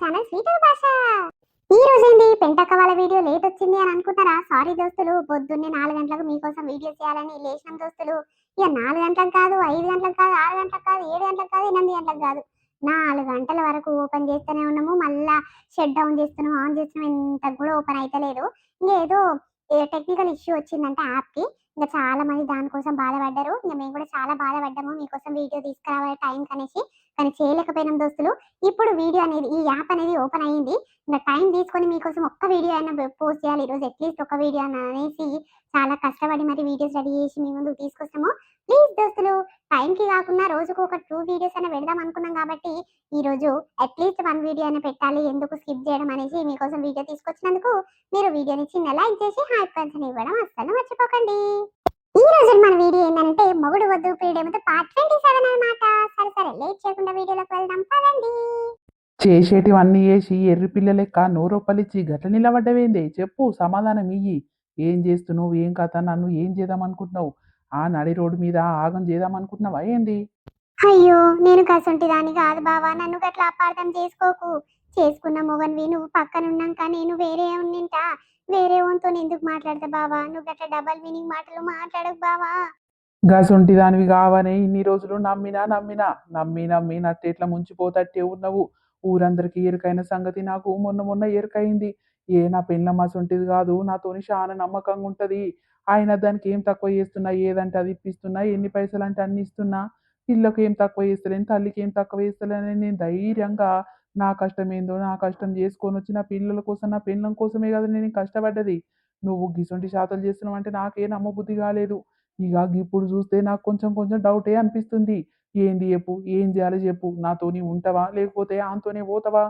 Channel sweeter భాష. ఈ రోజు పెంటక్క వాళ్ళ వీడియో లేట్ వచ్చింది అని అనుకుంటారా? సారీ దోస్తులు పొద్దున్నే నాలుగు గంటలకు మీకోసం వీడియో చేయాలని లేచినాం దోస్తులు. ఇక నాలుగు గంటలకు కాదు ఐదు గంటలకు కాదు ఆరు గంటలకు కాదు ఏడు గంటలకు కాదు ఎనిమిది గంటలకు కాదు. నాలుగు గంటల వరకు ఓపెన్ చేస్తూనే ఉన్నాము. మళ్ళా షట్ డౌన్ చేస్తున్నాం ఆన్ చేస్తున్నాం ఇంత కూడా ఓపెన్ అయితే లేదు ఇంకా ఏదో టెక్నికల్ ఇష్యూ వచ్చిందంటే యాప్కి ఇంకా చాలా మంది దానికోసం బాధపడ్డారు. ఇంకా మేము కూడా చాలా బాధపడ్డాము. మీకోసం వీడియో తీసుకురావాలి టైం కనేసి. కానీ చేయలేకపోయినాం దోస్తులు. ఇప్పుడు వీడియో అనేది ఈ యాప్ అనేది ఓపెన్ అయ్యింది ఇంకా టైం తీసుకొని మీకోసం ఒక్క వీడియో అయినా పోస్ట్ చేయాలి. ఈరోజు అట్లీస్ట్ ఒక వీడియో అనేసి చాలా కష్టపడి మరి వీడియోస్ రెడీ చేసి మీ ముందు తీసుకొస్తాము. ప్లీజ్ దోస్తులు టైంకి కాకుండా రోజుకు ఒక టూ వీడియోస్ అయినా పెడదాం అనుకున్నాం కాబట్టి ఈ రోజు అట్లీస్ట్ వన్ వీడియో అయినా పెట్టాలి. ఎందుకు స్కిప్ చేయడం అనేసి మీకోసం వీడియో తీసుకొచ్చినందుకు మీరు వీడియోని చిన్న లైక్ చేసి హై పర్సన్ ఇవ్వడం అస్సలు మర్చిపోకండి. ఈ రోజు మన వీడియో ఏంటంటే మొగుడు వద్దు పీడేమతో పార్ట్ ట్వంటీ సెవెన్ అనమాట సరే సరే లేట్ చేయకుండా వీడియోలోకి వెళ్దాం పదండి. చేసేటివన్నీ చేసి ఎర్రి పిల్ల లెక్క నోరొప్పలిచ్చి గట్ల నిలబడ్డవేందే? చెప్పు సమాధానం ఇయ్యి. ఏం చేస్తున్నావు? ఏం కథ? నన్ను ఏం చేద్దాం అనుకుంటున్నావు ఆ నడి రోడ్డు మీద ఆగం చేద్దాం అనుకుంటున్నావా ఏంది? అయ్యో నేను కసంటి దాన్ని కాదు బావా. నన్ను గట్లా అపార్థం చేసుకోకు. చేసుకున్న మొగన్వి నువ్వు పక్కన ఉన్నాక నేను వేరే ఉన్నింటా. వేరే వంతో ఎందుకు మాట్లాడతా బావా? నువ్వు గట్లా డబల్ మీనింగ్ మాటలు మాట్లాడకు బావా. గసొంటి దానివి కావనే ఇన్ని రోజులు నమ్మినా నమ్మినా నమ్మి నమ్మి నట్టేట్లా ముంచిపోతట్టే ఉన్నావు. ఊరందరికీ ఎరుకైన సంగతి నాకు మొన్న మొన్న ఎరుకైంది. ఏ నా పెళ్ళం అసొంటిది కాదు నాతోని చాలా నమ్మకంగా ఉంటది. ఆయన దానికి ఏం తక్కువ చేస్తున్నా ఏదంటే అది ఇప్పిస్తున్నా ఎన్ని పైసలు అంటే అన్ని ఇస్తున్నా. పిల్లకు ఏం తక్కువ చేస్తలేను తల్లికి ఏం తక్కువ చేస్తలేనని నేను ధైర్యంగా నా కష్టం ఏందో నా కష్టం చేసుకొని వచ్చి నా పిల్లల కోసం నా పిల్లల కోసమే కదా నేను కష్టపడ్డది. నువ్వు గిసుంటి శాతలు చేస్తున్నావు అంటే నాకే నమ్మబుద్ధి కాలేదు. ఇక ఇప్పుడు చూస్తే నాకు కొంచెం కొంచెం డౌటే అనిపిస్తుంది. ఏంది చెప్పు ఏం చేయాలి చెప్పు. నాతోని ఉంటావా? లేకపోతే ఆంతోనే పోతావా?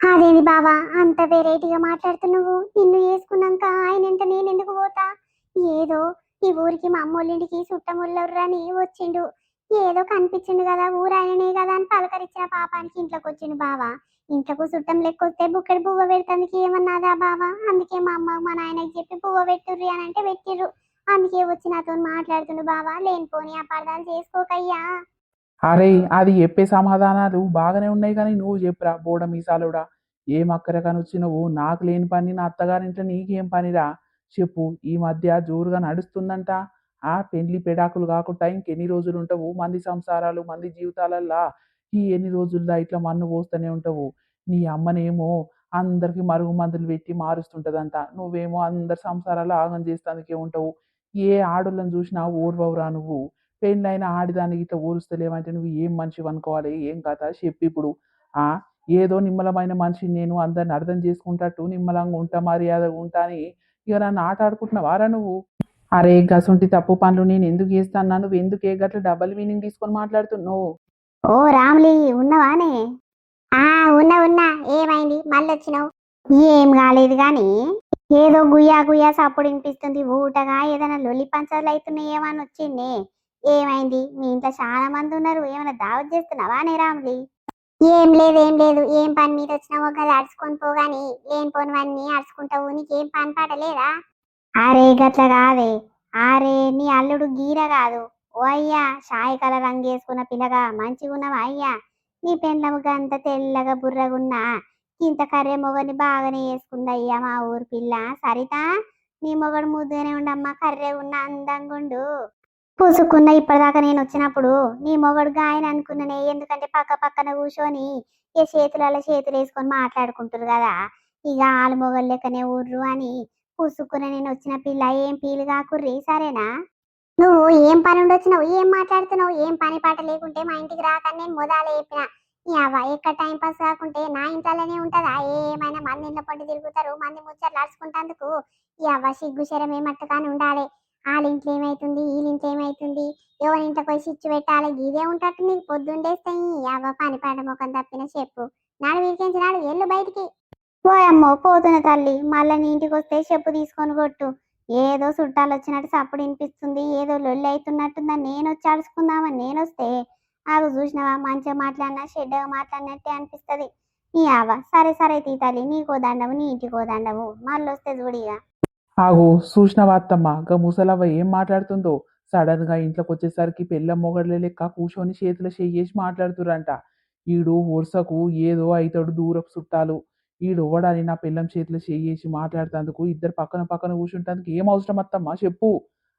అదేంది బావా? అంత వెరైటీగా మాట్లాడుతున్నావు. నిన్ను వేసుకున్నాక ఆయన ఎంత నేను ఎందుకు పోతా? ఏదో ఈ ఊరికి మా అమ్మోళ్ళింటికి చుట్టముళ్ళని వచ్చిండు. ఏదో కనిపించిండు కదా ఊరు ఆయననే కదా అని పలకరించిన పాపానికి ఇంట్లోకి వచ్చిండు బావా. ఇంట్లోకి చుట్టం లెక్కొస్తే బుక్కడి పువ్వ పెడతానికి ఏమన్నాదా బావా? అందుకే మా అమ్మ మా నాయనకి చెప్పి పువ్వ పెట్టుర్రి అని అంటే పెట్టిర్రు. అందుకే వచ్చి నాతో మాట్లాడుతుండు బావా లేనిపోని అపార్థాలు చేసుకోకయ్యా. అరే అది చెప్పే సమాధానాలు బాగానే ఉన్నాయి కానీ నువ్వు చెప్పురా బోడ మీసాలుడా? ఏం అక్కర కానొచ్చి నువ్వు నాకు లేని పని నా అత్తగారింట్లో నీకేం పనిరా? చెప్పు ఈ మధ్య జోరుగా నడుస్తుందంట. ఆ పెండ్లి పెడాకులు కాకుండా ఇంకెన్ని రోజులు ఉంటావు? మంది సంసారాలు మంది జీవితాలల్లా ఈ ఎన్ని రోజుల్లో ఇట్లా మన్ను పోస్తూనే ఉంటావు? నీ అమ్మనేమో అందరికి మరుగు మందులు పెట్టి మారుస్తుంటదంట. నువ్వేమో అందరి సంసారాలు ఆగం చేస్తానికే ఉంటావు. ఏ ఆడోళ్ళని చూసినా ఓర్వవురా నువ్వు? పెళ్ళైన ఆడిదానికి ఇట్లా ఊరుస్తలేమంటే నువ్వు ఏం మనిషి అనుకోవాలి ఏం కథ? చెప్పి ఇప్పుడు. ఆ? ఏదో నిమ్మలమైన మనిషిని నేను అందరిని అర్థం చేసుకుంటట్టు నిమ్మలంగా ఉంటా మర్యాదగా ఉంటా అని ఇక నన్ను ఆట ఆడుకుంటున్నావారా నువ్వు? అరే గసుంటి తప్పు పనులు నేను ఎందుకు చేస్తాను నువ్వు ఎందుకు ఏ గట్ల డబల్ మీనింగ్ తీసుకొని మాట్లాడుతున్నావు? ఓ రాములి ఉన్నవానే ఆ ఉన్నా ఉన్నా. ఏమైంది? మళ్ళీ వచ్చినావు ఏం కాలేదు గాని ఏదో గుయ్యా గుయ్యా సప్పుడు వినిపిస్తుంది. ఊటగా ఏదైనా లొల్లి పంచాలు అవుతున్నాయేమని అని వచ్చింది? ఏమైంది? మీ ఇంట్లో చాలా మంది ఉన్నారు. ఏమైనా దావత్ చేస్తున్నావా నే రాములి? ఏం లేదు ఏం లేదు. ఏం పని మీద వచ్చినావో కదా అడుచుకొని పోగాని లేని పోనివన్నీ అడుచుకుంటావు నీకేం పని పాట లేదా? అరే గట్ల కాదే. అరే నీ అల్లుడు గీర కాదు. ఓ అయ్యా షాయి కలర్ రంగు వేసుకున్న పిల్లగా మంచిగున్నావా అయ్యా? నీ పెండ్లముగా అంత తెల్లగా బుర్రగున్నా. ఇంత కర్రె మొగని బాగానే వేసుకుందయ్యా మా ఊరు పిల్ల. సరితా? నీ మొగడు ముద్దుగానే ఉండమ్మా కర్రె ఉన్న అందంగా ఉండు పూసుకున్న ఇప్పటిదాకా నేను వచ్చినప్పుడు నీ మొగడు గాయన అనుకున్ననే. ఎందుకంటే పక్క పక్కన కూర్చొని ఏ చేతులలో చేతులు వేసుకొని మాట్లాడుకుంటారు కదా. ఇక ఆలు మొగలు లెక్కనే ఊర్రు అని పూసుకున్న నేను వచ్చిన పిల్ల ఏం పీలు కాకుర్రి? సరేనా? నువ్వు ఏం పని ఉండొచ్చినావు? ఏం మాట్లాడుతున్నావు? ఏం పని పాట లేకుంటే మా ఇంటికి రాక నేను మొదలు చెప్పిన ఈ అవ్వ ఎక్కడ టైం పాస్ కాకుంటే నా ఇంట్లోనే ఉంటుందా? ఏమైనా మంది ఇంట్లో పొంటి తిరుగుతారు మంది ముచ్చట్లు అడుచుకుంటందుకు ఈ అవ్వ సిగ్గు శరం ఏమట్టుగానే ఉండాలి. వాళ్ళ ఇంట్లో ఏమైతుంది? వీళ్ళ ఇంట్లో ఏమైతుంది? ఎవరి ఇంట్లో పోయి సిచ్చు పెట్టాలి? ఇదే ఉంటట్టు నీకు పొద్దుండేస్తే అవ్వ పని పాట ముఖం తప్పిన చెప్పు. నాడు వీరికించి నాడు ఎల్లు బయటికి. పోయమ్మో పోతున్న తల్లి మళ్ళీ నీ ఇంటికి వస్తే చెప్పు తీసుకొని కొట్టు. ఏదో చుట్టాలు వచ్చినట్టు సప్పుడు వినిపిస్తుంది ఏదో లొల్లి అవుతున్నట్టుందా నేను వచ్చి అడుచుకుందామా నేను వస్తే. ఆగు చూసినావా మంచిగా మాట్లాడినా చెడ్డగా మాట్లాడినట్టే అనిపిస్తుంది. నీ ఆవ సరే సరే తీతాలి నీకో దండము నీ ఇంటికో దండము మళ్ళీ వస్తే చూడిగా ఆగు చూసినవా అత్తమ్మ గా ముసలవ్వ ఏం మాట్లాడుతుందో? సడన్గా ఇంట్లోకి వచ్చేసరికి పెళ్ళ మొగడలే లెక్క కూర్చొని చేతుల చెయ్యేసి మాట్లాడుతురంట ఈడు వరుసకు ఏదో అవుతాడు దూరపు చుట్టాలు. ఈడు ఇవ్వడని నా పిల్లం చేతిలో చేసి మాట్లాడుతందుకు ఇద్దరు పక్కన పక్కన కూర్చుంటానికి ఏం అవసరం అత్తమ్మా? చెప్పు.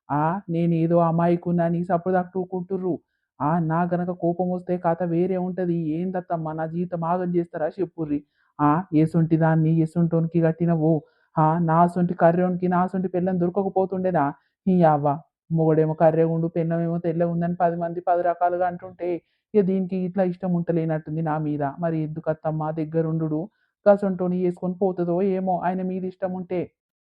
ఆ నేను ఏదో అమాయకున్నా నీ సప్పుడు దాక్కుంటుర్రు ఆ నా గనక కోపం వస్తే కథ వేరే ఉంటుంది. ఏందత్తమ్మా నా జీవితం ఆగం చేస్తారా? చెప్పుర్రి. ఆ ఎసుంటి దాన్ని ఎసుంటోనికి కట్టినవు? ఆ నా సొంటి కర్రోనికి నా సొంటి పిల్లని దొరకకపోతుండేనా? ఈ అవ్వ. మొగడేమో కర్రే ఉండు పిల్లమేమో తెల్ల ఉందని పది మంది పది రకాలుగా అంటుంటే ఇక దీనికి ఇట్లా ఇష్టం ఉంటలేనట్టుంది నా మీద. మరి ఎందుకు అత్తమ్మా? దగ్గరుండు గసంటోని వేసుకొని పోతుందో ఏమో ఆయన మీద ఇష్టం ఉంటే.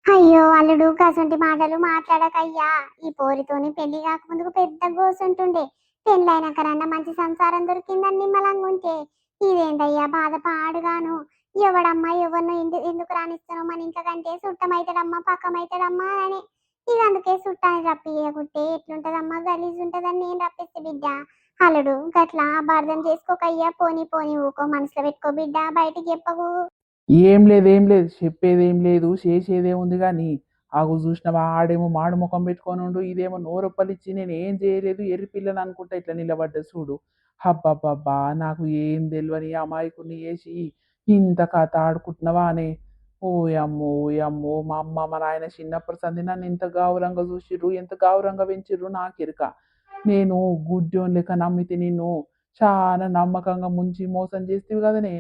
అయ్యో అల్లుడు గసంటి మాటలు మాట్లాడకయ్యా. ఈ పోరితోని పెళ్ళి కాకముందుకు పెద్ద గోసుంటుండే. పెళ్ళైనాకరన్నా మంచి సంసారం దొరికిందని నిమ్మలంగా ఉంటే ఇదేందయ్యా బాధ పాడుగాను. ఎవడమ్మా ఎవరినో ఎందు ఎందుకు రాణిస్తానో మన ఇంట్లో కంటే సుట్టమైతాడమ్మా పక్కమైతాడమ్మా అని ఇక అందుకే సుట్టాన్ని రప్పియకుంటే ఎట్లుంటదమ్మా? గలీజ్ ఉంటదని నేను రప్పిస్తే బిడ్డ. అల్లుడు గట్లా అపార్థం చేసుకోకయ్యా పోని పోని ఊకో మనసులో పెట్టుకో బిడ్డ బయటికి చెప్పకు. ఏం లేదు ఏం లేదు చెప్పేదేం లేదు చేసేదే ఉంది కానీ ఆగు చూసినవా ఆడేమో మాడు ముఖం పెట్టుకొని ఉండు ఇదేమో నోరొప్పలిచ్చి నేను ఏం చేయలేదు ఎర్రి పిల్లని అనుకుంటా ఇట్లా నిలబడ్డ చూడు. హబ్బబ్బబ్బా నాకు ఏం తెలియని అమాయకుని వేసి ఇంత కథ ఆడుకుంటున్నావా అనే ఓయమ్మో ఓయమ్మో మా అమ్మ మా నాయన చిన్నప్పటి సంది నన్ను ఇంత గౌరవంగా చూసిర్రు ఎంత గౌరవంగా పెంచిర్రు నాకు ఎరుక నేను గుడ్డోన్ లెక్క నమ్మితే నిన్ను చాలా నమ్మకంగా ముంచి మోసం చేస్తేవి కదనే.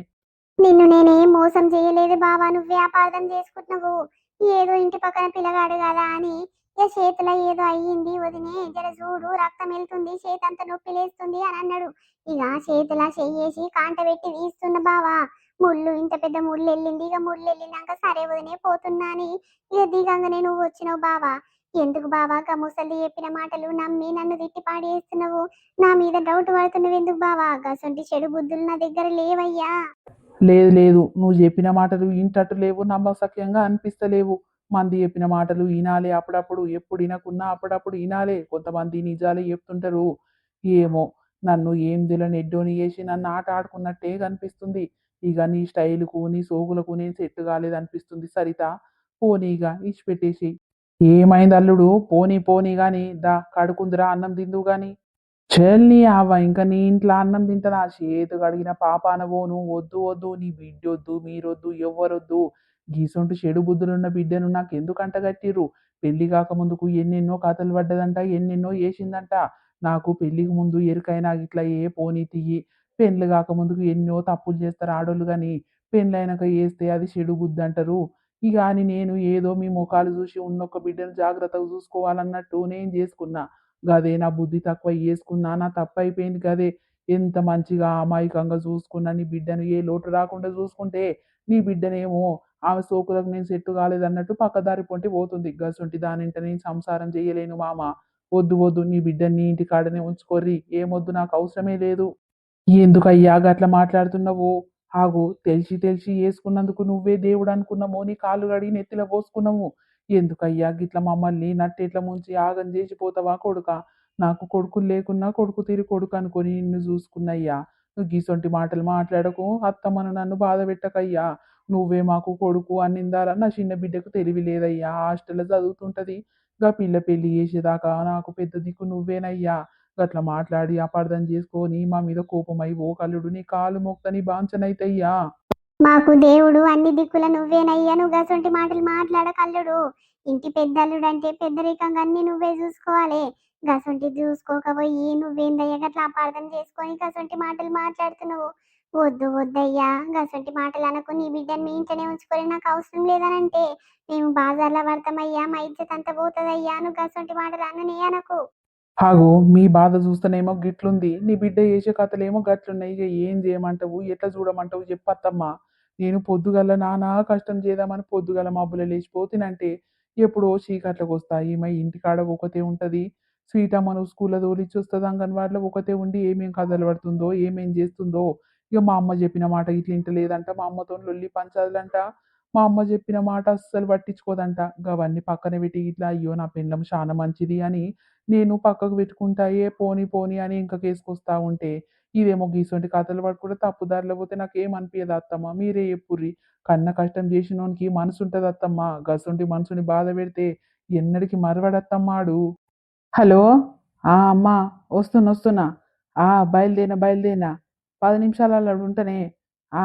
నిన్ను నేనేం మోసం చేయలేదు బావా నువ్వే అపార్థం చేసుకుంటున్నావు. ఏదో ఇంటి పక్కన పిల్లగాడు కదా అని. ఇక చేతిలో ఏదో అయ్యింది వదినే జర చూడు రక్తం వెళ్తుంది చేతి అంత నొప్పి లేస్తుంది అని అన్నాడు. ఇక చేతిలా చెయ్యేసి కాంట పెట్టి తీస్తున్న బావా ముళ్ళు ఇంత పెద్ద ముళ్ళు వెళ్ళింది ఇక ముళ్ళు వెళ్ళినాక సరే వదినే పోతున్నా అని. ఇక దిగంగానే నువ్వు వచ్చినావు బావా. ఎందుకు బావా ఆ ముసలి చెప్పిన మాటలు నమ్మి నన్ను తిట్టి పాడేస్తున్నావు? నా మీద డౌట్ పడుతున్నావు ఎందుకు బావా? గసొంటి చెడు బుద్ధులు నా దగ్గర లేవయ్యా. లేదు లేదు. నువ్వు చెప్పిన మాటలు ఇంటట్టు లేవు నమ్మసక్యంగా అనిపిస్తలేవు. మంది చెప్పిన మాటలు వినాలి అప్పుడప్పుడు ఎప్పుడు వినకున్నా అప్పుడప్పుడు వినాలే. కొంతమంది నిజాలే చెప్తుంటారు. ఏమో నన్ను ఏం తెలియని ఎడ్డోని చేసి నన్ను ఆట ఆడుకున్నట్టే కనిపిస్తుంది. ఇక నీ స్టైల్కు నీ సోకులకు నేను సెట్ కాలేదు అనిపిస్తుంది సరిత పోనీగా ఇచ్చిపెట్టేసి ఏమైంది అల్లుడు? పోనీ పోనీ గాని దా కడుకుందిరా అన్నం తిందు గాని. చెల్లి అవ్వ ఇంకా నీ ఇంట్లో అన్నం తింటా చేతు కడిగిన పాపాన పోను వద్దు వద్దు నీ బిడ్డొద్దు మీరొద్దు ఎవ్వరొద్దు. గీసొంటి చెడు బుద్ధులున్న బిడ్డను నాకు ఎందుకు అంటగట్టిర్రు పెళ్ళి కాకముందుకు ఎన్నెన్నో కథలు పడ్డదంట ఎన్నెన్నో వేసిందంట నాకు పెళ్ళికి ముందు ఎరుకైనా ఇట్లా ఏ పోనీ తీయి పెళ్ళి కాకముందుకు ఎన్నో తప్పులు చేస్తారు ఆడోళ్ళు కానీ పెళ్ళైనాక వేస్తే అది చెడు బుద్ధి అంటారు. ఇక అని నేను ఏదో మీ ముఖాలు చూసి ఉన్నొక్క బిడ్డను జాగ్రత్తగా చూసుకోవాలన్నట్టు నేను చేసుకున్నా. గదే నా బుద్ధి తక్కువ చేసుకున్నా నా తప్పు అయిపోయింది గదే. ఎంత మంచిగా అమాయకంగా చూసుకున్నా నీ బిడ్డను ఏ లోటు రాకుండా చూసుకుంటే నీ బిడ్డనేమో ఆమె సోకులకు నేను సెట్టు కాలేదన్నట్టు పక్కదారి పొంటి పోతుంది గసుంటి దానింట నేను సంసారం చేయలేను మామ. వద్దు వద్దు నీ బిడ్డని నీ ఇంటి కాడనే ఉంచుకోర్రి. ఏమొద్దు నాకు అవసరమే లేదు. ఎందుకయ్యా అట్లా మాట్లాడుతున్నావు? ఆగు తెలిసి తెలిసి వేసుకున్నందుకు నువ్వే దేవుడు అనుకున్నామో నీ కాళ్ళు కడిగి నెత్తిలో పోసుకున్నాము ఎందుకయ్యా గిట్ల మమ్మల్ని నట్టెట్ల ముంచి ఆగం చేసిపోతావా కొడుక? నాకు కొడుకులు లేకున్నా కొడుకు తీరు కొడుకు అనుకొని నిన్ను చూసుకున్నయ్యా. నువ్వు గీసొంటి మాటలు మాట్లాడకు అత్తమ్మను నన్ను బాధ పెట్టకయ్యా. నువ్వే మాకు కొడుకు అన్నిందారా? నా చిన్న బిడ్డకు తెలివి లేదయ్యా. హాస్టల్లో చదువుతుంటది. గా పిల్ల పెళ్ళి చేసేదాకా నాకు పెద్ద దిక్కు నువ్వేనయ్యా. గట్ల మాట్లాడి అపార్థం చేసుకొని మా మీద కోపమై ఓ కల్లుడు నీ కాలు మొక్తని బాంచనైతయ్యా మాకు దేవుడు అన్ని దిక్కుల నువ్వేనయ్యా నువ్వు గసొంటి మాటలు మాట్లాడకల్లుడు ఇంటి పెద్దలుడు అంటే పెద్దరికంగా అన్ని నువ్వే చూసుకోవాలి. గసొంటి చూసుకోకపోయి నువ్వేందయ్యా గట్లా అపార్థం చేసుకొని గసొంటి మాటలు మాట్లాడుతున్నావు. వద్దు వద్దయ్యా గసొంటి మాటలు అనకు. నీ బిడ్డని మీ ఇంట్లోనే ఉంచుకొని నాకు అవసరం లేదనంటే మేము బాజార్లో పడతామయ్యా మా ఇజ్జత్ అంతా పోతుందయ్యా నువ్వు గసొంటి మాటలు అననే అనకు. ఆగో మీ బాధ చూస్తేనేమో గిట్లుంది నీ బిడ్డ చేసే కథలేమో గట్లున్నాయి ఇక ఏం చేయమంటావు ఎట్లా చూడమంటావు చెప్పత్తమ్మా నేను పొద్దుగల నానా కష్టం చేద్దామని పొద్దుగల మబ్బులు లేచిపోతినంటే ఎప్పుడో చీకట్లకు వస్తాయి. మా ఇంటికాడ ఒకతే స్వీట్ సీతమ్మను స్కూల్లో తోలిచ్చి వస్తుంది అంగన్వాడిలో ఒకతే ఉండి ఏమేం కథలు పడుతుందో ఏమేం చేస్తుందో. ఇక మా అమ్మ చెప్పిన మాట ఇట్లా ఇంటలేదంట మా అమ్మతో లొల్లి పంచాలంట మా అమ్మ చెప్పిన మాట అస్సలు పట్టించుకోదంట. అవన్నీ పక్కన పెట్టి ఇట్లా అయ్యో నా పెళ్ళం చాలా మంచిది అని నేను పక్కకు పెట్టుకుంటా ఏ పోని పోని అని ఇంకా కేసుకొస్తా ఉంటే ఇదేమో గీసొంటి కథలు పట్టుకుంటే తప్పుదారిలో పోతే నాకేం అనిపించదు అత్తమ్మ. మీరే ఎప్పుర్రి కన్న కష్టం చేసినోనికి మనసు ఉంటుంది అత్తమ్మ. గసొంటి మనసుని బాధ పెడితే ఎన్నడికి మరవడత్తమ్మాడు హలో? ఆ అమ్మా వస్తున్నా వస్తున్నా. ఆ బయలుదేనా బయలుదేరినా. పది నిమిషాలు అలా ఉంటేనే. ఆ,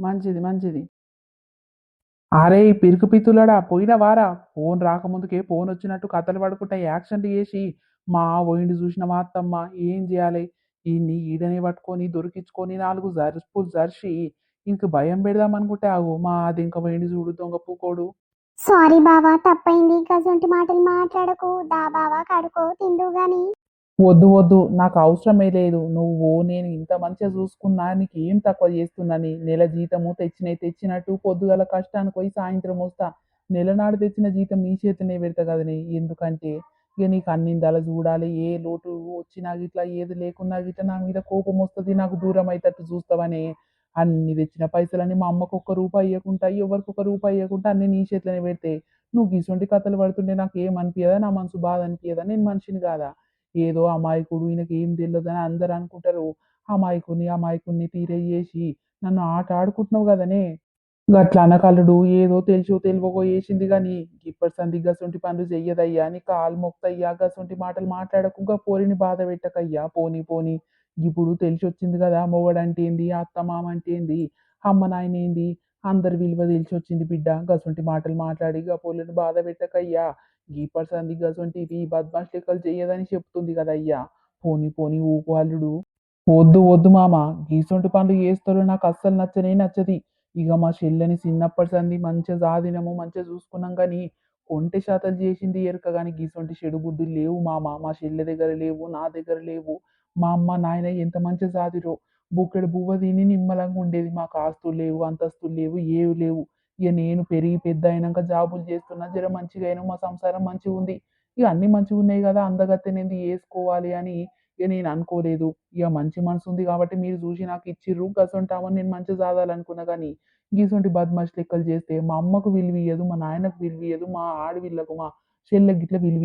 మంచిది మంచిది. అరే ఈ పిరుకు పిత్తులడా పోయిన వారా? ఫోన్ రాకముందుకే ఫోన్ వచ్చినట్టు కథలు పడుకుంటా యాక్సిడెంట్ చేసి మా పోయిండి చూసిన మా అత్తమ్మ ఏం చేయాలి? ఈయన్ని ఈడనే పట్టుకొని దొరికించుకొని నాలుగు జరుపులు జరిసి ఇంక భయం పెడదాం అనుకుంటే ఆగు మా అది ఇంకా పోయిండి చూడు దొంగ పూకోడు. సారీ బావా తప్పైంది గజంటి మాటలు మాట్లాడకు దా బావా కడుకో తిండు గాని. వద్దు వద్దు నాకు అవసరమే లేదు. నువ్వు నేను ఇంత మంచిగా చూసుకున్నా నీకు ఏం తక్కువ చేస్తున్నాని నెల జీతము తెచ్చినవి తెచ్చినట్టు పొద్దుగల కష్టానికి పోయి సాయంత్రం వస్తా. నెలనాడు తెచ్చిన జీతం నీ చేతినే పెడతా కదనే ఎందుకంటే ఇక నీకు అన్నిందల చూడాలి. ఏ లోటు వచ్చినా గిట్లా ఏది లేకున్నా గిట్లా నా మీద కోపం వస్తుంది నాకు దూరం అయ్యేటట్టు చూస్తావని. అన్ని తెచ్చిన పైసలని మా అమ్మకు ఒక్క రూపాయి ఇవ్వకుండా ఎవరికి ఒక రూపాయి ఇవ్వకుండా అన్ని నీ చేతిలోనే పెడితే. నువ్వు ఇటువంటి కథలు పడుతుంటే నాకు ఏం అనిపించదా నా మనసు బాధ అనిపించదా నేను మనిషిని కాదా? ఏదో అమాయకుడు ఈయనకి ఏం తెలియదని అందరు అనుకుంటారు. అమాయకుని అమాయకుని తీరేసి నన్ను ఆట ఆడుకుంటున్నావు కదనే? గట్ల అనకల్లుడు ఏదో తెలుసో తెలివకో వేసింది కానీ ఇప్పటి సంది గసొంటి పనులు చెయ్యదయ్యా అని కాలు మొక్తయ్యా గసొంటి మాటలు మాట్లాడకుండా పోరిని బాధ పెట్టకయ్యా. పోని పోని ఇప్పుడు తెలిసి వచ్చింది కదా మొగడంటే ఏంది అత్త మామ అంటే ఏంది అమ్మ నాయన ఏంది అందరి విలువ తెలిసి వచ్చింది బిడ్డ గసొంటి మాటలు మాట్లాడి గా పోలిని బాధ పెట్టకయ్యా. గీ పర్సన్ గసొంటివి బద్మాష్ లెక్కలు చెయ్యదని చెప్తుంది కదయ్యా పోని పోని ఊకు అల్లుడు. వద్దు వద్దు మామ. గీసొంటి పనులు చేస్తారు నాకు అస్సలు నచ్చనే నచ్చది. ఇక మా చెల్లెని చిన్నప్పటి సంది మంచిగా సాధినము మంచిగా చూసుకున్నాం కానీ ఒంటి శాతలు చేసింది ఎరక కానీ గీసొంటి చెడు బుద్ధులు లేవు మామ. మా చెల్లె దగ్గర లేవు నా దగ్గర లేవు. మా అమ్మ నాయన ఎంత మంచిగా సాదిరో బుక్కెడు బువ్వ తిని నిమ్మలంగా ఉండేది. మాకు ఆస్తులు లేవు అంతస్తులు లేవు ఏవి లేవు. ఇక నేను పెరిగి పెద్ద అయినాక జాబులు చేస్తున్నా జర మంచిగా అయినా మా సంసారం మంచిగా ఉంది ఇక అన్ని మంచిగా ఉన్నాయి కదా అందగత్తెనేది వేసుకోవాలి అని ఇక నేను అనుకోలేదు. ఇక మంచి మనసు ఉంది కాబట్టి మీరు చూసి నాకు ఇచ్చిర్రు గసంటామని నేను మంచిగా చదవాలనుకున్నా కానీ గీసొంటి బద్మాష్ లెక్కలు చేస్తే మా అమ్మకు విలువ ఇయ్యదు మా నాయనకు విలువ ఇయ్యదు మా ఆడవిళ్ళకు మా చెల్లెకి గిట్ల విలువ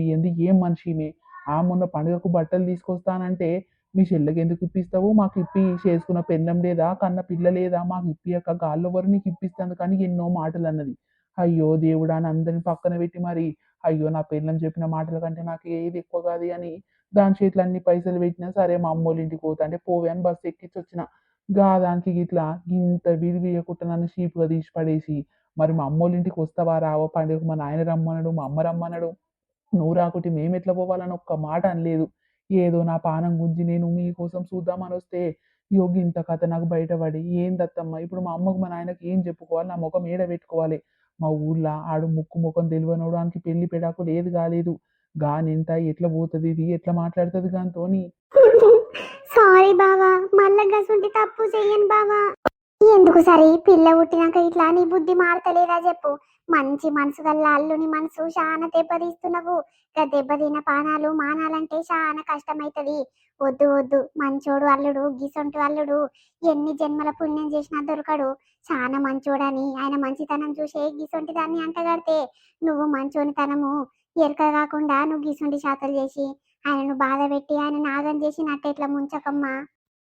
ఏం మనిషిమే. ఆ మొన్న పండుగకు బట్టలు తీసుకొస్తానంటే మీ చెల్లెకి ఎందుకు ఇప్పిస్తావు? మాకు ఇప్పి చేసుకున్న పెళ్ళం లేదా? కన్న పిల్ల లేదా? మాకు ఇప్పియక గాల్లో వరకు నీకు ఇప్పిస్తాను కానీ ఎన్నో మాటలు అన్నది అయ్యో దేవుడా అని అందరిని పక్కన పెట్టి మరి అయ్యో నా పెళ్ళం చెప్పిన మాటల కంటే నాకు ఏది ఎక్కువ కాదు అని దాని చేతిలో అన్ని పైసలు పెట్టినా సరే మా అమ్మోళ్ళ ఇంటికి పోతా అంటే పోవే అని బస్సు ఎక్కించి వచ్చిన. గా దానికి ఇట్లా ఇంత విడివియకుండా నన్ను షీప్గా తీసి పడేసి మరి మా అమ్మోళ్ళ ఇంటికి వస్తావా? రావో? పండుగ మా నాయన రమ్మన్నాడు మా అమ్మ రమ్మన్నాడు నువ్వు రాకుంటే మేము ఎట్లా పోవాలని ఒక్క మాట అనలేదు. ఏదో నా పానం గుంజి నేను మీకోసం చూద్దామని వస్తే యోగి ఇంత కథ నాకు బయటపడి ఏం దత్తమ్మ? ఇప్పుడు మా అమ్మకు మా నాయనకి ఏం చెప్పుకోవాలి? నా ముఖం ఏడ పెట్టుకోవాలి? మా ఊర్లో ఆడు ముక్కు ముఖం తెలియనోడు పెళ్ళి పెడాకు లేదు కాలేదు. గానింత ఎట్లా పోతుంది ఇది? ఎట్లా మాట్లాడుతుంది గానితోని సారీ బావా మళ్ళా గసొంటి తప్పు చెయ్యను బావా. ఎందుకు సరే పిల్ల పుట్టినాక ఇట్లా నీ బుద్ధి మారతలేదా చెప్పు. మంచి మనసు గల్ల అల్లుని మనసు చాలా దెబ్బతీస్తున్నావు. ఇక దెబ్బతిన పానాలు మానాలంటే చాలా కష్టమైతది. వద్దు వద్దు మంచోడు అల్లుడు గిసొంటి అల్లుడు ఎన్ని జన్మల పుణ్యం చేసినా దొరకడు. చాలా మంచోడని ఆయన మంచితనం చూసే గిసొంటి దాన్ని అంటగడితే నువ్వు మంచోనితనము. ఎరుక కాకుండా నువ్వు గిసుంటి శాతలు చేసి ఆయనను బాధ పెట్టి ఆయన నాగం చేసి నట్టెట్లా ముంచకమ్మా.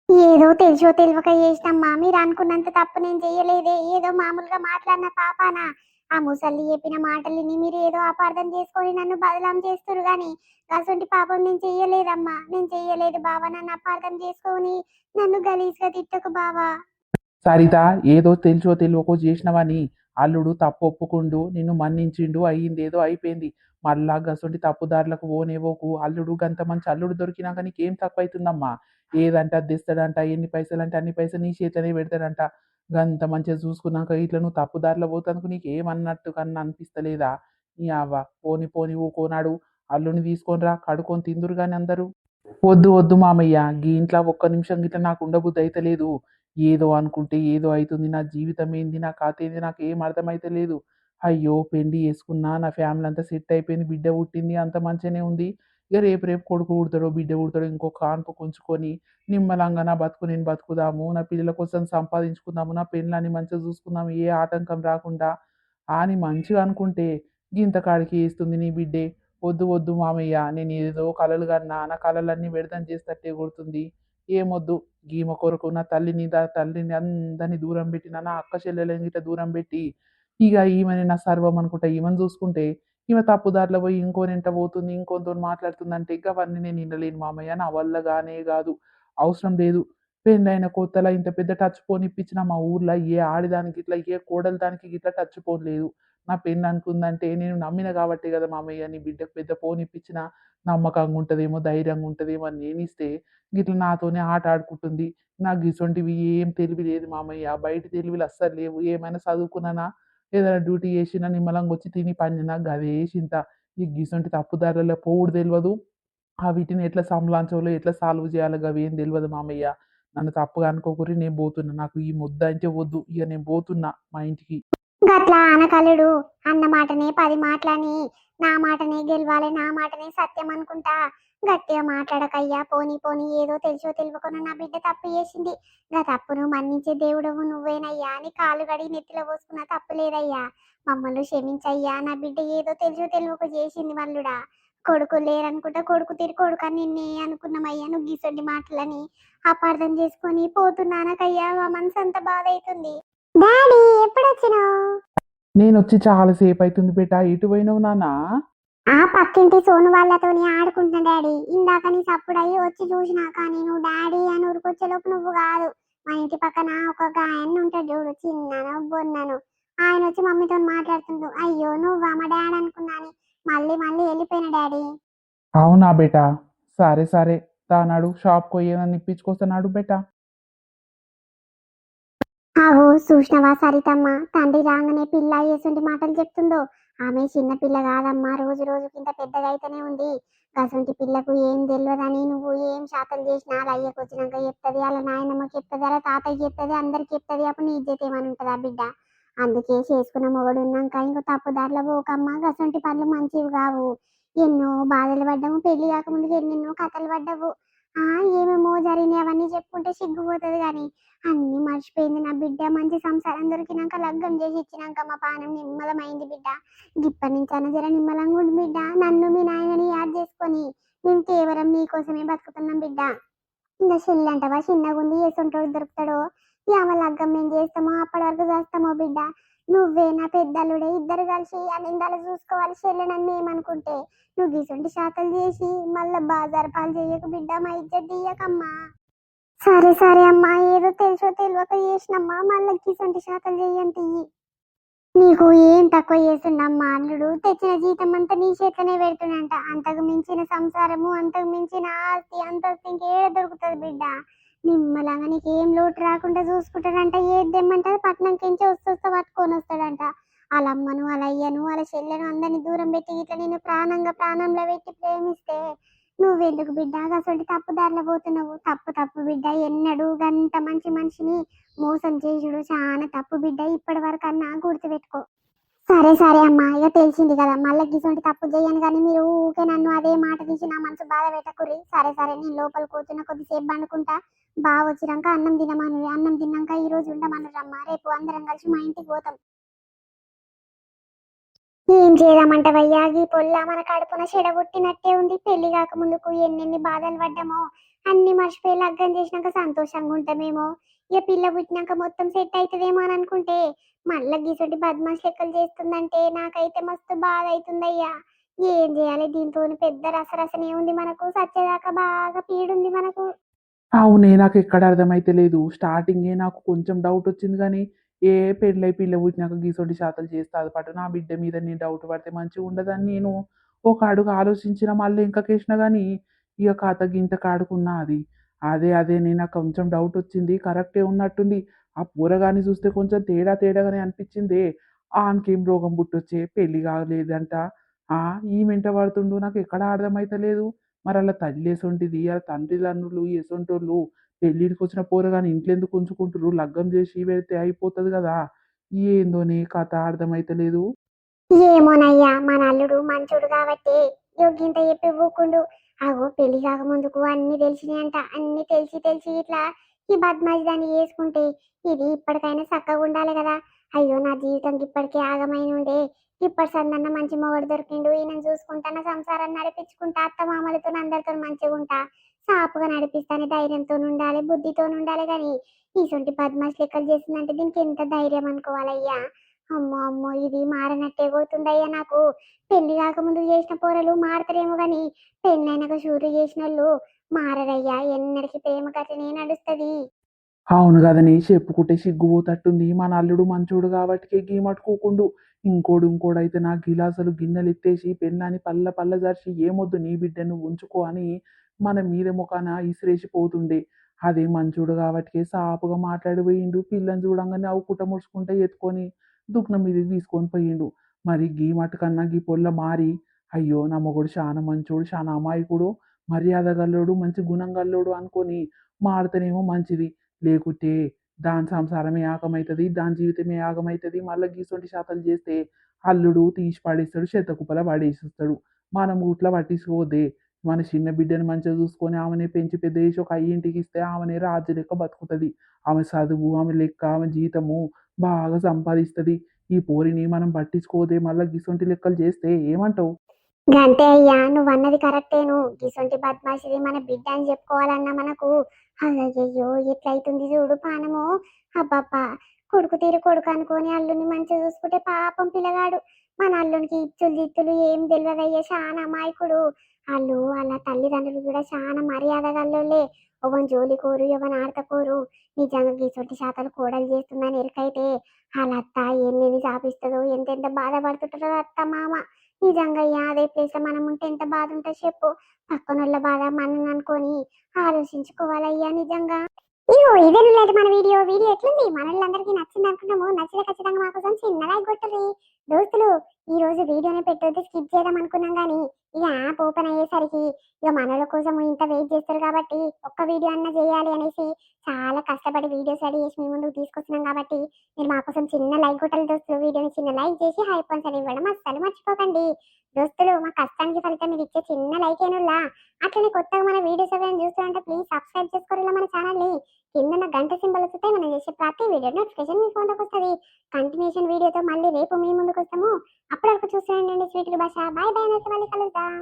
ఏదో తెలుసో తెలియక చేసినమ్మా. మీరు అనుకున్నంత తప్పు నేను చేయలేదే. ఏదో మామూలుగా మాట్లాడిన పాపానా ఆ ముసలి చెప్పిన మాటలని మీరు ఏదో అపార్థం చేసుకొని నన్ను బదలాం చేస్తురు గాని అసంటి పాపం నేను చెయ్యలేదమ్మా. నేను చెయ్యలేదు బావా నన్ను అపార్థం చేసుకొని నన్ను గలీజ్గా తిట్టకు బావా. సరిత ఏదో తెలుసో తెలియకో చేసినవని అల్లుడు తప్పు ఒప్పుకుండు నిన్ను మన్నించిండు అయ్యింది ఏదో అయిపోయింది. మళ్ళా గసొంటి తప్పుదారులకు ఓనేవోకు అల్లుడు గంత మంచి అల్లుడు దొరికినాక నీకేం తక్కువ అవుతుందమ్మా ఏదంటే అది తెస్తాడంట ఎన్ని పైసలు అంటే అన్ని పైసలు నీ చేతనే పెడతాడంట. అంత మంచిగా చూసుకున్నాక ఇట్లా నువ్వు తప్పుదారిలో పోతానుకు నీకు ఏమన్నట్టు కన్నా అనిపిస్తలేదా? నీ అవ్వ పోని పోని ఊకోనాడు. అల్లుని తీసుకొని రా కడుకొని తిందురు కానీ అందరూ. వద్దు వద్దు మామయ్య గీ ఇంట్లో ఒక్క నిమిషం గిట్ల నాకు ఉండబుద్ధి అయితే లేదు ఏదో అనుకుంటే ఏదో అవుతుంది నా జీవితం ఏంది నా కథ ఏంది నాకు ఏం అర్థమైతే లేదు అయ్యో పెండి వేసుకున్నా నా ఫ్యామిలీ అంతా సెట్ అయిపోయింది బిడ్డ పుట్టింది అంత మంచిగానే ఉంది. ఇక రేపు రేపు కొడుకు పుడతాడో బిడ్డ పుడతాడో ఇంకో కాన్పు కొంచుకొని నిమ్మలంగా నా బతుకు నేను బతుకుదాము నా పిల్లల కోసం సంపాదించుకుందాము నా పెళ్ళాన్ని మంచిగా చూసుకుందాము ఏ ఆటంకం రాకుండా అని మంచిగా అనుకుంటే గింతకాడికి వేస్తుంది నీ బిడ్డే. వద్దు వద్దు మామయ్య నేను ఏదో కలలు కన్నా నా కలలన్నీ వ్యర్థం చేస్తట్టే కొడుతుంది. ఏమొద్దు గీమ కొరకు నా తల్లిని దా తల్లిని అందరిని దూరం పెట్టి నా అక్క చెల్లెలని ఇట్లా దూరం పెట్టి ఇక ఈమెని నా సర్వం అనుకుంటా ఈమెను చూసుకుంటే ఈమె తప్పుదారిలో పోయి ఇంకోనెంట పోతుంది ఇంకొంతో మాట్లాడుతుంది అంటే ఇక అవన్నీ నేను వినలేను మామయ్య నా వల్ల గానే కాదు అవసరం లేదు. పెళ్ళైన కొత్తలో ఇంత పెద్ద టచ్ ఫోన్ ఇప్పించిన మా ఊర్లో ఏ ఆడదానికి ఇట్లా ఏ కోడలు దానికి ఇట్లా టచ్ ఫోన్ లేదు. నా పెన్ను అనుకుందంటే నేను నమ్మిన కాబట్టి కదా మామయ్య నీ బిడ్డకు పెద్ద ఫోన్ ఇప్పించిన నమ్మకంగా ఉంటుందేమో ధైర్యంగా ఉంటుందేమో అని నేను ఇస్తే గిట్ల నాతోనే ఆట ఆడుకుంటుంది. నాకు ఇటువంటివి ఏం తెలివి లేదు మామయ్య బయట తెలివిలు అస్సలు లేవు. ఏమైనా చదువుకున్నానా ఏదైనా డ్యూటీ చేసినా నిమ్మలంగా వచ్చి తిని పనినా గదే చింత. ఈ గీసొంటి తప్పుదారులలో పోవుడు తెలియదు ఆ వీటిని ఎట్లా సంలాంచంలో ఎట్లా సాల్వ్ చేయాలో అవి ఏం తెలియదు మామయ్య. నన్ను తప్పుగా అనుకోకూరి నేను పోతున్నా. నాకు ఈ ముద్ద అంటే వద్దు. ఇక నేను పోతున్నా మా ఇంటికి. గట్లా అనకలుడు అన్న మాటనే పది మాటలని. నా మాటనే గెలవాలి. నా మాటనే సత్యం అనుకుంటా. గట్టిగా మాట్లాడకయ్యా పోనీ పోనీ ఏదో తెలిసో తెలియకుండా నా బిడ్డ తప్పు చేసింది. నా తప్పును మన్నించే దేవుడవు నువ్వేనయ్యా అని కాలు గడి నెత్తిలో పోసుకున్న తప్పు లేదయ్యా. మమ్మల్ని క్షమించయ్యా నా బిడ్డ ఏదో తెలుసో తెలియక చేసింది మల్లుడా. కొడుకు లేరనుకుంటా కొడుకు తిరిగి కొడుకు అని నిన్నే అనుకున్నామయ్యా నువ్వు గీసండి మాటలని. అపార్థం చేసుకొని పోతున్నానకయ్యా మా మనసు అంత బాధ అవుతుంది డాడీ ఎప్పుడు వచ్చినావు నేను వచ్చి చాలాసేపు అవుతుంది బిడ్డ ఇటు పోయినావు నానా ఆ పక్కింటి సోను వాళ్ళతోని ఆడుకుంటున్నా డాడీ. ఇందాక నీ సప్పుడయ్యి వచ్చి చూసినా కానీ నువ్వు డాడీ అని ఉరికొచ్చేలోపు నువ్వు కాదు. మా ఇంటి పక్కన ఒక గాయన్ని ఉంటాడు చూడు చిన్నను బొన్నను. ఆయన వచ్చి మమ్మీతో మాట్లాడుతుండు. అయ్యో నువ్వు? మా డాడీ అనుకున్నాను. మళ్ళీ మళ్ళీ వెళ్ళిపోయిన డాడీ. అవునా బేట? సరే సరే. తానాడు షాప్కి పోయేదని ఇప్పించుకొస్తున్నాడు బేట. ఆగో చూసినవా సరితమ్మ? తండ్రి రాగానే పిల్ల ఏసుంటి మాటలు చెప్తుందో? ఆమె చిన్నపిల్ల కాదమ్మా. రోజు రోజు కింద పెద్దగా అయితేనే ఉంది. గసంటి పిల్లకు ఏం తెలియదని నువ్వు ఏం శాతలు చేసినా అలా అయ్యకు వచ్చినాక చెప్తుంది. అలా నాయనమ్మకి చెప్తుంది అలా తాతయ్య చెప్తుంది అందరికి చెప్తుంది. అప్పుడు నీ ఇజ్జత ఏమని ఉంటుందా బిడ్డ? అందుకే చేసుకున్న మొగడు ఉన్నాక ఇంకో తప్పుదారిలో పోకమ్మా. గసంటి పనులు మంచివి కావు. ఎన్నో బాధలు పడ్డాము. పెళ్ళి కాకముందుకు ఎన్నెన్నో కథలు పడ్డావు. ఆ ఏమేమో జరిగినాయి అవన్నీ చెప్పుకుంటే సిగ్గుపోతుంది కానీ అన్ని మర్చిపోయింది నా బిడ్డ. మంచి సంసారం దొరికినాక లగ్గం చేసి ఇచ్చినాక మా పానం నిమ్మలమైంది బిడ్డ. ఇప్పటి నుంచి అన్న జర నిమ్మలంగా బిడ్డ. నన్ను మీ నాయనని యాద్ చేసుకొని మేము కేవలం నీ కోసమే బతుకుతున్నాం బిడ్డ. ఇంకా చెల్లంటవా చిన్నగుంది చిన్నగా దొరుకుతాడో? యామ లగ్గం మేము చేస్తామో అప్పటి వరకు చేస్తామో బిడ్డ. నువ్వే నా పెద్దలుడే ఇద్దరు కలిసి ఆ చూసుకోవాలి చెల్లెనని మేమనుకుంటే నువ్వు గిసుంటి శాతలు చేసి మళ్ళీ బాజార్ పాలు చేయకు బిడ్డ మా ఇద్దరు తీయకమ్మా. సరే సరే అమ్మా. ఏదో తెలుసో తెలియక చేసినమ్మా. మళ్ళీ గిసంటి శాతం చేయండి నీకు ఏం తక్కువ చేస్తుండమ్మా అల్లుడు? తెచ్చిన జీతం అంతా నీ చేతనే పెడుతున్నంట అంతకు మించిన సంసారము అంతకు మించిన ఆస్తి అంతస్తు ఇంకేడ దొరుకుతుంది బిడ్డ? నిమ్మలంగా నీకు ఏం లోటు రాకుండా చూసుకుంటాడంట. ఏది తెమ్మంటే పట్నం కించి వస్తూ పట్టుకొని వస్తాడంట. వాళ్ళ అమ్మను వాళ్ళ అయ్యను వాళ్ళ చెల్లెను అందరిని దూరం పెట్టి ఇట్లా నేను ప్రాణంగా ప్రాణంలో పెట్టి ప్రేమిస్తే నువ్వెందుకు బిడ్డ? అసలు తప్పుదారిలో పోతున్నావు. తప్పు తప్పు బిడ్డ. ఎన్నడు గంట మంచి మనిషిని మోసం చేసుడు చాలా తప్పు బిడ్డ. ఇప్పటి వరకు అన్నా గుర్తుపెట్టుకో. సరే సరే అమ్మా. ఇక తెలిసింది కదా. మళ్ళీ గిసొంటి తప్పు చేయను కానీ మీరు ఊకే నన్ను అదే మాట తీసి నా మనసు బాధ పెట్టకుర్రి. సరే సరే. నేను లోపల కూర్చున్న కొద్దిసేపు పండుకుంటా. బాగా వచ్చినాక అన్నం తినమను. అన్నం తిన్నాక ఈ రోజు ఉండమను రమ్మా. రేపు అందరం కలిసి మా ఇంటికి పోతాం. ఏం చేద్దామంటవయ్యా? ఈ పొల్ల మన కడుపున చెడగొట్టినట్టే ఉంది. పెళ్ళి కాక ముందుకు ఎన్నెన్ని బాధలు పడ్డామో అన్ని మర్చిపోయి లగ్గం చేసినాక సంతోషంగా ఉంటామేమో. ఇక పిల్ల పుట్టినాక మొత్తం సెట్ అవుతుందేమో అని అనుకుంటే మళ్ళీ గీసొంటి బద్మాష్ లెక్కలు చేస్తుందంటే నాకైతే మస్తు బాధ అవుతుందయ్యా ఏం చేయాలి? దీంతో పెద్ద రసరసనే ఉంది మనకు. సచ్చేదాకా బాగా పీడుంది మనకు. అవునే నాకు ఎక్కడ అర్థమైతే లేదు. స్టార్టింగే నాకు కొంచెం డౌట్ వచ్చింది కానీ ఏ పెళ్ళై పిల్ల పుట్టినాక గీసొంటి శాతలు చేస్తా అది పట్టు నా బిడ్డ మీద నేను డౌట్ పడితే మంచిగా ఉండదని నేను ఒక అడుగు ఆలోచించిన మళ్ళీ ఇంకా కేసిన కానీ ఇక కాత గింత కాడుకున్నా అది. అదే అదే నేను నాకు కొంచెం డౌట్ వచ్చింది కరెక్టే ఉన్నట్టుంది. ఆ పూరగాని చూస్తే కొంచెం తేడా తేడాగానే అనిపించిందే. ఆన్కేం రోగం పుట్టొచ్చే? పెళ్ళి కాలేదంట. ఆ ఈ మెంట పడుతుండు. నాకు ఎక్కడ అర్థమైతలేదు. మరి అలా తల్లి ఎసొంటిది అలా తండ్రిదండ్రులు ఎసొంటోళ్ళు పెళ్ళిడికి వచ్చిన పోరగాని ఇంట్లో ఎందుకు ఉంచుకుంటారు లగ్గం చేసి పెడితే అయిపోతుంది కదా. ఏందోనే కథ అర్థమైతే లేదు ఏమోనయ్యా మన అల్లుడు మంచుడు కాబట్టి యోగ్యంత చెప్పి ఊకుండు అగో పెళ్ళి కాక ముందుకు అన్ని తెలిసినాయంట. అన్ని తెలిసి తెలిసి ఇట్లా ఈ బద్మాజి దాన్ని వేసుకుంటే ఇది ఇప్పటికైనా చక్కగా ఉండాలి కదా. అయ్యో నా జీవితం ఇప్పటికే ఆగమైన ఉండే. ఇప్పటి సందన్న మంచి మొగడు దొరికిండు. ఈయన చూసుకుంటా నా సంసారాన్ని నడిపించుకుంటా. అత్త మామలతో అందరితో మంచిగా ఉంటా సాపుగా నడిపిస్తానే ధైర్యంతో ఉండాలి బుద్ధితో ఉండాలి కానీ ఇటువంటి సొంటి లెక్కలు చేసిందంటే దీనికి ఎంత ధైర్యం అనుకోవాలయ్యా? అమ్మో అమ్మో ఇది మారనట్టే కొడుతుందయ్యా నాకు. పెళ్ళి కాకముందు చేసిన పోరలు మారతారేమో గాని పెళ్ళైనాక షూరు చేసిన వాళ్ళు మారరయ్యా. ఎన్నడికి ప్రేమ గట్లనే నడుస్తుంది. అవును కదని చెప్పుకుంటే సిగ్గుపోతట్టుంది. మన అల్లుడు మంచోడు కాబట్టి గీ మట్టుకోకుండు. ఇంకోడు ఇంకోడైతే నా గిలాసులు గిన్నెలు ఎత్తేసి పెన్నాని పల్ల పల్ల జర్చి ఏమొద్దు నీ బిడ్డను ఉంచుకో అని మన మీద ముఖాన ఇసిరేసిపోతుండే అదే మంచోడు కాబట్టి సాపుగా మాట్లాడిపోయిండు. పిల్లని చూడంగానే అవి కుట్ట ముడుచుకుంటే ఎత్తుకొని దుఃఖం మీదకి తీసుకొని పోయిండు. మరి గీ మట్టుకన్నా గీ పొల్ల మారి అయ్యో నా మొగుడు చాలా మంచోడు చాలా అమాయకుడు మర్యాద గల్లోడు మంచి గుణం గల్లోడు అనుకొని మాడితేనేమో మంచిది. లేకుంటే దాని సంసారమే యాగమవుతుంది దాని జీవితమే యాగమవుతుంది మళ్ళీ గీసొంటి శాతాలు చేస్తే అల్లుడు తీసి పడేస్తాడు శతకుప్పల పడేసిస్తాడు. మనం ఊట్లో పట్టించుకోదే మన చిన్న బిడ్డని మంచిగా చూసుకొని ఆమెనే పెంచి పెద్ద చేసి ఒక అయ్యింటికి ఇస్తే ఆమెనే రాజు లెక్క బతుకుతుంది. ఆమె చదువు ఆమె లెక్క ఆమె జీతము బాగా సంపాదిస్తుంది. ఈ పోరిని మనం పట్టించుకోదే మళ్ళీ గిసొంటి లెక్కలు చేస్తే ఏమంటావు? గంతే అయ్యా నువ్వు అన్నది కరెక్టేను గిసొంటి బద్మాషిది మన బిడ్డ అని చెప్పుకోవాలన్నా మనకు. అయ్యయ్యో ఎట్లయితుంది చూడు పానము. అబ్బబ్బా కొడుకు తీరు కొడుకు అనుకొని అల్లుని మంచిగా చూసుకుంటే పాపం పిల్లగాడు. మన అల్లునికి ఇచ్చులు దిత్తులు ఏం తెలియదయ్యా చాలా అమాయకుడు. వాళ్ళు వాళ్ళ తల్లిదండ్రులు కూడా చాలా మర్యాద గల్లోలే ఒకని జోలి కోరు ఎవని ఆడతకోరు నిజంగా గీసొంటి శాతలు కోడలు చేస్తుందని ఎరుకైతే. వాళ్ళ అత్త ఎన్ని చాపిస్తుందో ఎంతెంత బాధపడుతుంటారో అత్త మామ. నిజంగా అయ్యా అదే ప్లేస్లో మనం ఉంటే ఎంత బాధ ఉంటుందో చెప్పు. పక్కనోళ్ళ బాధ మనం అనుకొని ఆలోచించుకోవాలయ్యా నిజంగా. ఇగో ఇదే లేదు మన వీడియో వీడియో ఎట్లుంది? అందరికీ నచ్చింది అనుకున్నాము నచ్చితే ఖచ్చితంగా మాకోసం చిన్న లైక్ కొట్టరు దోస్తులు ఈ రోజు వీడియోని పెట్టొద్దు స్కిప్ చేద్దాం అనుకున్నాం కానీ ఇక యాప్ ఓపెన్ అయ్యేసరికి ఇక మనల కోసం ఇంత వెయిట్ చేస్తారు కాబట్టి ఒక్క వీడియో అన్న చేయాలి అనేసి చాలా కష్టపడి వీడియోస్ రెడీ చేసి మీ ముందుకు తీసుకొస్తున్నాం కాబట్టి మీరు మా కోసం చిన్న లైక్ కొట్టాలి దోస్తులు వీడియోని చిన్న లైక్ చేసి హై పాయింట్స్ అని ఇవ్వడం అస్సలు మర్చిపోకండి. దోస్తులు మా కష్టానికి ఫలితం మీరు ఇచ్చే చిన్న లైక్ ఏనుల్లా అట్లనే కొత్తగా మన వీడియోస్ ఎవరైనా చూస్తుంటే ప్లీజ్ సబ్స్క్రైబ్ చేసుకోరు మన ఛానల్ని. కింద గంట సింబల్ వస్తే మనం చేసే ప్రతి వీడియో నోటిఫికేషన్ మీ ఫోన్లోకి వస్తుంది. కంటిన్యూషన్ వీడియోతో మళ్ళీ రేపు మీ ముందుకు వస్తాము అప్పటి వరకు చూస్తుండండి స్వీట్ భాష బాయ్ బాయ్ అనేసి మళ్ళీ కలుద్దాం.